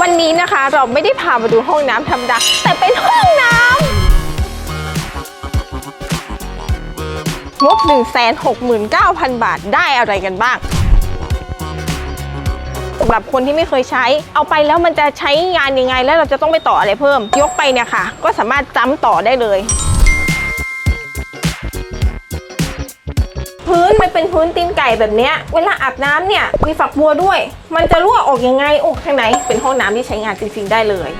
วันนี้นะคะเราไม่ได้พามาดูห้องน้ำธรรมดาแต่เป็นห้องน้ำงบ169,000 บาทได้อะไรกันบ้างสำหรับคนที่ไม่เคยใช้ เอาไปแล้วมันจะใช้งานยังไง แล้วเราจะต้องไปต่ออะไรเพิ่ม ยกไปเนี่ยค่ะ ก็สามารถจ้ำต่อได้เลย พื้นมันเป็นพื้นตีนไก่แบบเนี้ยเวลาอาบน้ำเนี่ยมีฝักบัวด้วย มันจะรั่วออกยังไงโอ้ข้างในเป็นห้องน้ำที่ใช้งานจริงๆได้เลย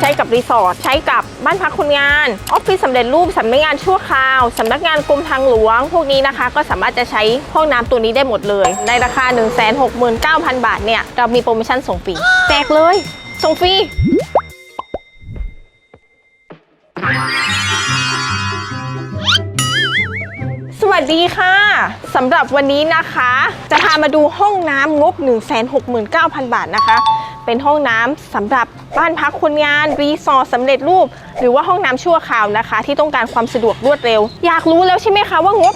ใช้กับรีสอร์ทใช้กับบ้านพักคนงานออฟฟิศสำเร็จรูปสำนักงานชั่วคราวสำนักงานกรมทางหลวง พวกนี้นะคะ ก็สามารถจะใช้ห้องน้ำตัวนี้ได้หมดเลย ในราคา 169,000 บาทเนี่ย เรามีโปรโมชั่นส่งฟรีแจกเลย ส่งฟรี ดีค่ะสำหรับวันนี้นะคะ จะพามาดูห้องน้ำงบ 169,000 บาทนะคะ เป็นห้องน้ำสำหรับบ้านพักคนงานรีสอร์ทสำเร็จรูป หรือว่าห้องน้ำชั่วคราวนะคะ ที่ต้องการความสะดวกรวดเร็ว อยากรู้แล้วใช่ไหมคะว่างบ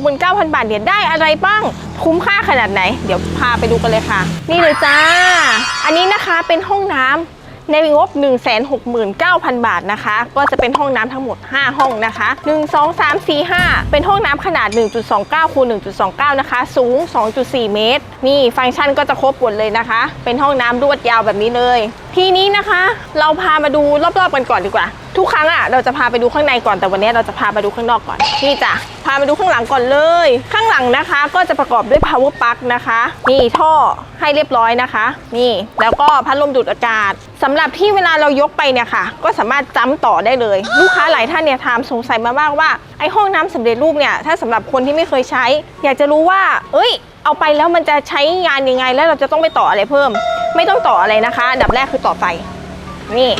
169,000 บาทเนี่ยได้อะไรบ้าง คุ้มค่าขนาดไหน เดี๋ยวพาไปดูกันเลยค่ะ นี่เลยจ้า อันนี้นะคะเป็นห้องน้ำ ในงบ 169,000 บาทนะคะ ก็จะเป็นห้องน้ำทั้งหมด 5 ห้องนะคะ 1 2 3 4 5 เป็นห้องน้ำขนาด 1.29คูณ1.29 นะคะ สูง 2.4 เมตร นี่ฟังก์ชันก็จะครบหมดเลยนะคะ เป็นห้องน้ำรวดยาวแบบนี้เลย ทีนี้นะคะ เราพามาดูรอบๆกันก่อนดีกว่า ทุกครั้งอะเราจะพาไปดูข้างในก่อนแต่วันนี้เราจะพาไปดูข้างนอกก่อนนี่จ้ะพามาดูข้างหลังก่อนเลย ข้างหลังนะคะก็จะประกอบด้วย power plug นะคะนี่ท่อให้เรียบร้อยนะคะ นี่แล้วก็พัดลมดูดอากาศสำหรับที่เวลาเรายกไปเนี่ยค่ะ ก็สามารถจ้ำต่อได้เลย ลูกค้าหลายท่านเนี่ยถามสงสัยมามากว่าไอห้องน้ำสำเร็จรูปเนี่ยถ้าสำหรับคนที่ไม่เคยใช้ อยากจะรู้ว่า เอ้ย เอาไปแล้วมันจะใช้งานยังไง แล้วเราจะต้องไปต่ออะไรเพิ่ม ไม่ต้องต่ออะไรนะคะ อันดับแรกคือต่อไฟนี่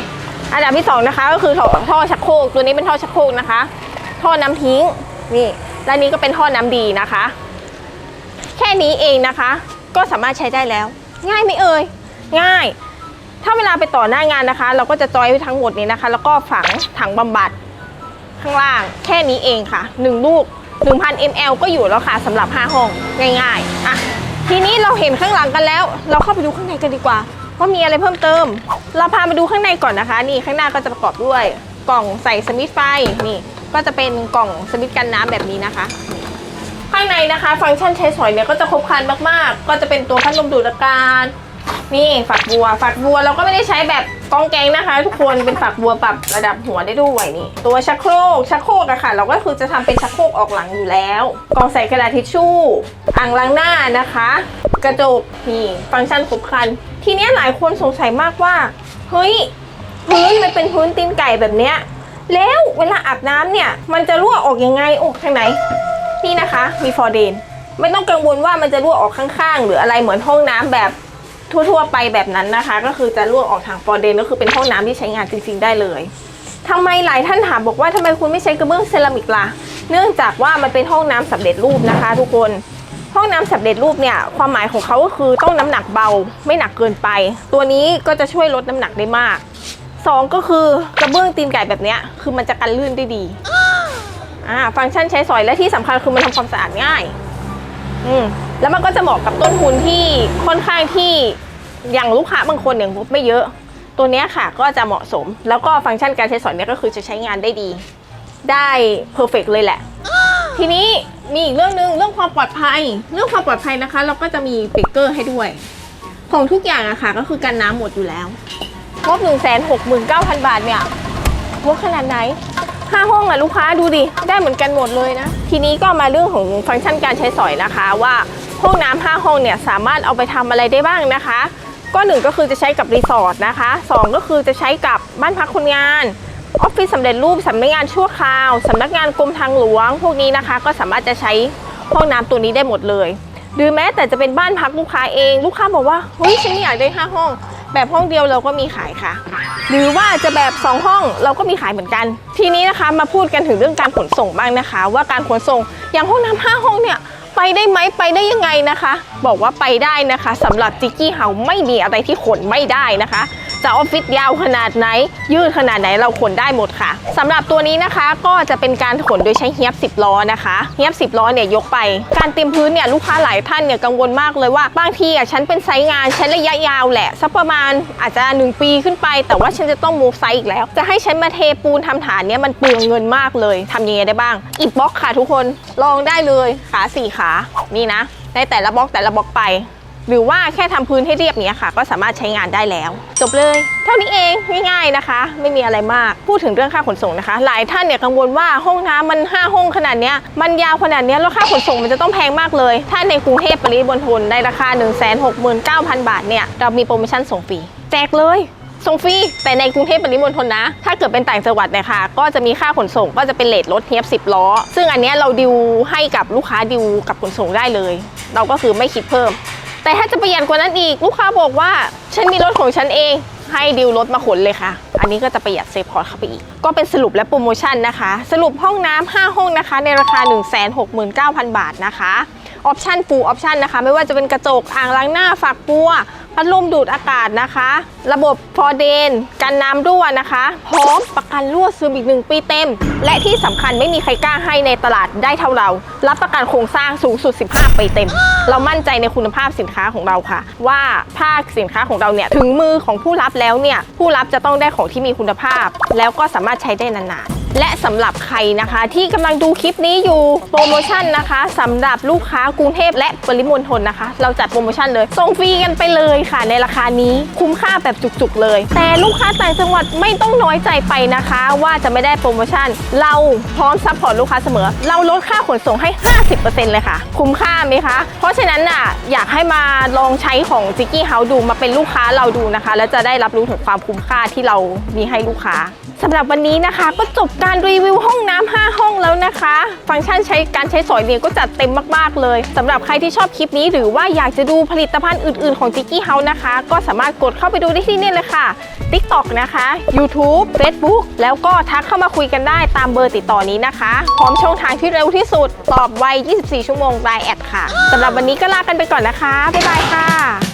อันดับที่สองนะคะก็คือท่อท่อชักโครกตัวนี้เป็นท่อชักโครกนะคะ ท่อน้ำทิ้ง นี่และนี้ก็เป็นท่อน้ำดีนะคะ แค่นี้เองนะคะ ก็สามารถใช้ได้แล้ว ง่ายไหมเอ่ยง่าย ถ้าเวลาไปต่อหน้างานนะคะ เราก็จะจอยไว้ทั้งหมดนี้นะคะ แล้วก็ฝังถังบำบัดข้างล่าง แค่นี้เองค่ะหนึ่งลูก 1,000 ml ก็อยู่แล้วค่ะสำหรับ 5 ห้องง่ายๆอะทีนี้เราเห็นข้างหลังกันแล้ว เราเข้าไปดูข้างในกันดีกว่าว่ามีอะไรเพิ่มเติม เราพามาดูข้างในก่อนนะคะ นี่ข้างหน้าก็จะประกอบด้วยกล่องใส่สวิตช์ไฟนี่ ก็จะเป็นกล่องสวิตช์กันน้ำแบบนี้นะคะข้างในนะคะ ฟังก์ชันใช้สอยเนี่ยก็จะครบครันมากๆ ก็จะเป็นตัวพัดลมดูดอากาศนี่ฝักบัว ฝักบัวเราก็ไม่ได้ใช้แบบกองแกงนะคะ ทุกคนเป็นฝักบัวปรับระดับหัวได้ด้วยนี่ ตัวชักโครกชักโครกอะค่ะ เราก็คือจะทำเป็นชักโครกออกหลังอยู่แล้วกล่องใส่กระดาษทิชชู่อ่างล้างหน้านะคะ กระจกนี่ฟังก์ชันครบครัน ทีนี้หลายคนสงสัยมากว่า เฮ้ยพื้นมันเป็นพื้นตีนไก่แบบเนี้ย แล้วเวลาอาบน้ำเนี่ย มันจะรั่วออกยังไงออกทางไหน นี่นะคะมีฟอร์เดนไม่ต้องกังวลว่ามันจะรั่วออกข้างๆ หรืออะไรเหมือนห้องน้ำแบบทั่วๆ ไปแบบนั้นนะคะ ก็คือจะรั่วออกทางฟอร์เดนก็คือเป็นห้องน้ำที่ใช้งานจริงๆได้เลยทำไมหลายท่านถามบอกว่าทำไมคุณไม่ใช้กระเบื้องเซรามิกล่ะเนื่องจากว่ามันเป็นห้องน้ำสำเร็จรูปนะคะ ทุกคนห้องน้ำสำเร็จรูปเนี่ยความหมายของเขาก็คือต้องน้ำหนักเบา ไม่หนักเกินไป ตัวนี้ก็จะช่วยลดน้ำหนักได้มาก สองก็คือกระเบื้องตีนไก่แบบนี้คือมันจะกันลื่นได้ดีอ่าฟังก์ชันใช้สอยและที่สำคัญคือมันทำความสะอาดง่ายอืมแล้วมันก็จะเหมาะกับต้นทุนที่ค่อนข้างที่อย่างลูกค้าบางคนอย่างงบไม่เยอะ ตัวนี้ค่ะก็จะเหมาะสม แล้วก็ฟังก์ชันการใช้สอยเนี่ยก็คือจะใช้งานได้ดี ได้เพอร์เฟกเลยแหละ ทีนี้มีอีกเรื่องหนึ่งเรื่องความปลอดภัย เรื่องความปลอดภัยนะคะ เราก็จะมีเบรกเกอร์ให้ด้วย ของทุกอย่างอะค่ะก็คือกันน้ำหมดอยู่แล้ว งบ 1 6 9 0 0 0 บาทเนี่ยงบขนาดไหนห้าห้องอะลูกค้าดูดิ ได้เหมือนกันหมดเลยนะ ทีนี้ก็มาเรื่องของฟังก์ชันการใช้สอยนะคะว่าห้องน้ำห้าห้องเนี่ยสามารถเอาไปทำอะไรได้บ้างนะคะ ก็หนึ่งก็คือจะใช้กับรีสอร์ทนะคะสองก็คือจะใช้กับบ้านพักคนงานออฟฟิศสำเร็จรูปสำนักงานชั่วคราวสำนักงานกรมทางหลวง พวกนี้นะคะ ก็สามารถจะใช้ห้องน้ำตัวนี้ได้หมดเลย หรือแม้แต่จะเป็นบ้านพักลูกค้าเอง ลูกค้าบอกว่าเฮ้ยฉันอยากได้ห้าห้อง แบบห้องเดียวเราก็มีขายค่ะ หรือว่าจะแบบ 2 ห้องเราก็มีขายเหมือนกัน ทีนี้นะคะมาพูดกันถึงเรื่องการขนส่งบ้างนะคะ ว่าการขนส่งอย่างห้องน้ำห้าห้องเนี่ยไปได้ไหมไปได้ยังไงนะคะ บอกว่าไปได้นะคะสำหรับจิกกี้เฮาไม่มีอะไรที่ขนไม่ได้นะคะ จะออฟฟิศยาวขนาดไหน ยืดขนาดไหนเราขนได้หมดค่ะสำหรับตัวนี้นะคะก็จะเป็นการขนโดยใช้เฮียบ10ล้อนะคะเฮียบ10ล้อเนี่ยยกไป การเตรียมพื้นเนี่ยลูกค้าหลายท่านเนี่ยกังวลมากเลยว่าบางทีอะฉันเป็นไซต์งานใช้ระยะยาวแหละสักประมาณอาจจะ 1 ปีขึ้นไป แต่ว่าฉันจะต้องมูฟไซต์อีกแล้ว จะให้ฉันมาเทปูนทำฐานเนี่ยมันเปลืองเงินมากเลยทำยังไงได้บ้างอิฐบล็อกค่ะทุกคนลองได้เลยขาสี่ขานี่นะในแต่ละบล็อกแต่ละบล็อกไป หรือว่าแค่ทำพื้นให้เรียบเนี้ยค่ะ ก็สามารถใช้งานได้แล้ว จบเลย เท่านี้เองง่ายๆนะคะ ไม่มีอะไรมากพูดถึงเรื่องค่าขนส่งนะคะ หลายท่านเนี่ยกังวลว่าห้องน้ำมัน 5 ห้องขนาดเนี้ยมันยาวขนาดเนี้ยแล้วค่าขนส่งมันจะต้องแพงมากเลย ถ้าในกรุงเทพปริมณฑลในราคา 169,000 บาทเนี่ยเรามีโปรโมชั่นส่งฟรีแจกเลยส่งฟรีแต่ในกรุงเทพปริมณฑลนะ ถ้าเกิดเป็นต่างจังหวัดเนี่ยค่ะก็จะมีค่าขนส่งก็จะเป็นเลทรถเทียบ 10 ล้อ ซึ่งอันเนี้ยเราดิวให้กับลูกค้าดิวกับขนส่งได้เลย เราก็คือไม่คิดเพิ่ม แต่ถ้าจะประหยัดกว่านั้นอีกลูกค้าบอกว่า ฉันมีรถของฉันเองให้ดิวรถมาขนเลยค่ะ อันนี้ก็จะประหยัดเซฟคอร์ตเข้าไปอีก ก็เป็นสรุปและโปรโมชั่นนะคะ สรุปห้องน้ำ5ห้องนะคะ ในราคา 169,000 บาทนะคะ ออปชันฟูออปชันนะคะ ไม่ว่าจะเป็นกระจกอ่างล้างหน้าฝักบัว พัดลมดูดอากาศนะคะ ระบบฟอร์เดนกันน้ำรั่วนะคะ พร้อมประกันรั่วซึมอีก1ปีเต็ม และที่สำคัญไม่มีใครกล้าให้ในตลาดได้เท่าเรา รับประกันโครงสร้างสูงสุด 15 ปีเต็ม เรามั่นใจในคุณภาพสินค้าของเราค่ะ ว่าถ้าสินค้าของเราเนี่ยถึงมือของผู้รับแล้วเนี่ยผู้รับจะต้องได้ของที่มีคุณภาพ แล้วก็สามารถใช้ได้นานๆ และสำหรับใครนะคะที่กำลังดูคลิปนี้อยู่โปรโมชั่นนะคะสำหรับลูกค้ากรุงเทพและปริมณฑลนะคะ เราจัดโปรโมชั่นเลยส่งฟรีกันไปเลยค่ะ ในราคานี้คุ้มค่าแบบจุกๆเลย แต่ลูกค้าต่างจังหวัดไม่ต้องน้อยใจไปนะคะ ว่าจะไม่ได้โปรโมชั่น เราพร้อมซัพพอร์ตลูกค้าเสมอ เราลดค่าขนส่งให้ 50%เลยค่ะ คุ้มค่าไหมคะ เพราะฉะนั้นน่ะอยากให้มาลองใช้ของจิกกี้เฮาดูมาเป็นลูกค้าเราดูนะคะ แล้วจะได้รับรู้ถึงความคุ้มค่าที่เรามีให้ลูกค้า สำหรับวันนี้นะคะ ก็จบการรีวิวห้องน้ำ5ห้องแล้วนะคะ ฟังก์ชันใช้การใช้สอยเนี่ยก็จัดเต็มมากๆเลยสำหรับใครที่ชอบคลิปนี้ หรือว่าอยากจะดูผลิตภัณฑ์อื่นๆของ Tiki House นะคะ ก็สามารถกดเข้าไปดูได้ที่นี่เลยค่ะ TikTok นะคะ YouTube Facebook แล้วก็ทักเข้ามาคุยกันได้ตามเบอร์ติดต่อนี้นะคะ พร้อมช่องทางที่เร็วที่สุด ตอบไว 24 ชั่วโมงไลน์แอดค่ะสำหรับวันนี้ก็ลากันไปก่อนนะคะบ๊ายบายค่ะ